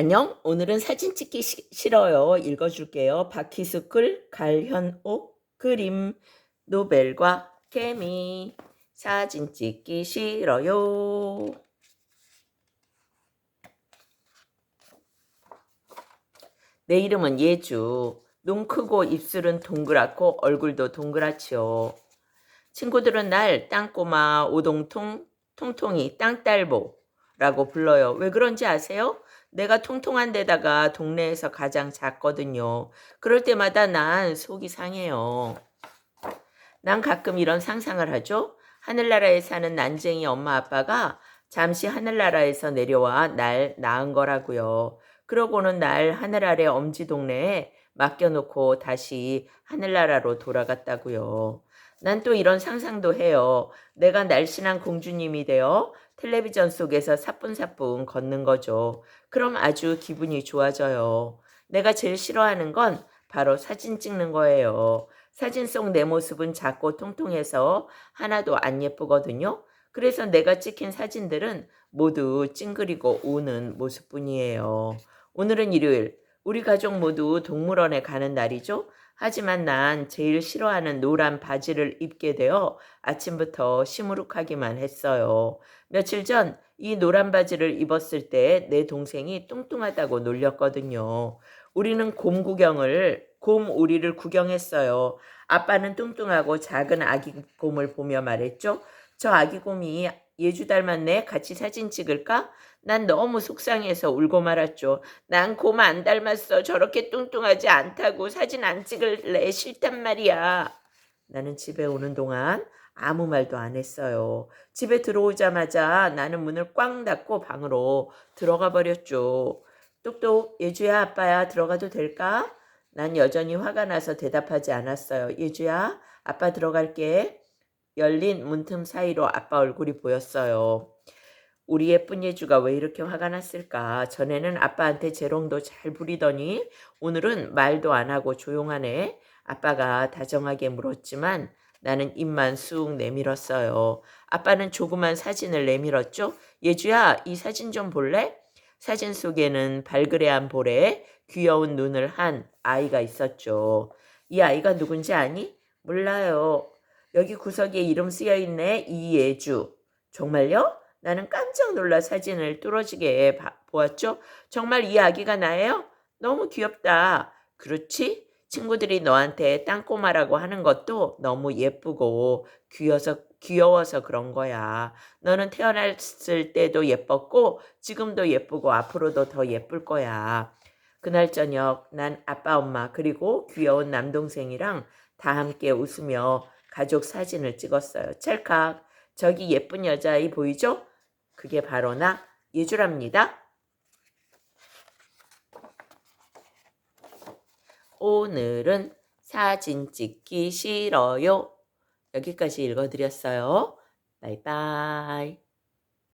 안녕. 오늘은 사진 찍기 시- 싫어요. 읽어줄게요. 박희숙글, 갈현옥, 그림, 노벨과 개미. 사진 찍기 싫어요. 내 이름은 예주. 눈 크고 입술은 동그랗고 얼굴도 동그랗지요. 친구들은 날 땅꼬마, 오동통, 통통이, 땅딸보라고 불러요. 왜 그런지 아세요? 내가 통통한 데다가 동네에서 가장 작거든요. 그럴 때마다 난 속이 상해요. 난 가끔 이런 상상을 하죠. 하늘나라에 사는 난쟁이 엄마 아빠가 잠시 하늘나라에서 내려와 날 낳은 거라고요. 그러고는 날 하늘 아래 엄지 동네에 맡겨놓고 다시 하늘나라로 돌아갔다고요. 난 또 이런 상상도 해요. 내가 날씬한 공주님이 되어 텔레비전 속에서 사뿐사뿐 걷는 거죠. 그럼 아주 기분이 좋아져요. 내가 제일 싫어하는 건 바로 사진 찍는 거예요. 사진 속 내 모습은 작고 통통해서 하나도 안 예쁘거든요. 그래서 내가 찍힌 사진들은 모두 찡그리고 우는 모습뿐이에요. 오늘은 일요일. 우리 가족 모두 동물원에 가는 날이죠. 하지만 난 제일 싫어하는 노란 바지를 입게 되어 아침부터 시무룩하기만 했어요. 며칠 전 이 노란 바지를 입었을 때 내 동생이 뚱뚱하다고 놀렸거든요. 우리는 곰 구경을, 곰 우리를 구경했어요. 아빠는 뚱뚱하고 작은 아기 곰을 보며 말했죠. 저 아기 곰이 예주 닮았네. 같이 사진 찍을까? 난 너무 속상해서 울고 말았죠. 난 곰 안 닮았어. 저렇게 뚱뚱하지 않다고 사진 안 찍을래. 싫단 말이야. 나는 집에 오는 동안 아무 말도 안 했어요. 집에 들어오자마자 나는 문을 꽝 닫고 방으로 들어가 버렸죠. 똑똑, 예주야, 아빠야, 들어가도 될까? 난 여전히 화가 나서 대답하지 않았어요. 예주야, 아빠 들어갈게. 열린 문틈 사이로 아빠 얼굴이 보였어요. 우리 예쁜 예주가 왜 이렇게 화가 났을까? 전에는 아빠한테 재롱도 잘 부리더니 오늘은 말도 안 하고 조용하네. 아빠가 다정하게 물었지만 나는 입만 쑥 내밀었어요. 아빠는 조그만 사진을 내밀었죠. 예주야, 이 사진 좀 볼래? 사진 속에는 발그레한 볼에 귀여운 눈을 한 아이가 있었죠. 이 아이가 누군지 아니? 몰라요. 여기 구석에 이름 쓰여 있네. 이예주. 정말요? 나는 깜짝 놀라 사진을 뚫어지게 봐- 보았죠. 정말 이 아기가 나예요? 너무 귀엽다. 그렇지? 친구들이 너한테 땅꼬마라고 하는 것도 너무 예쁘고 귀여서, 귀여워서 그런 거야. 너는 태어났을 때도 예뻤고 지금도 예쁘고 앞으로도 더 예쁠 거야. 그날 저녁 난 아빠 엄마 그리고 귀여운 남동생이랑 다 함께 웃으며 가족 사진을 찍었어요. 찰칵 저기 예쁜 여자아이 보이죠? 그게 바로 나 예주랍니다. 오늘은 사진 찍기 싫어요. 여기까지 읽어드렸어요. 바이바이.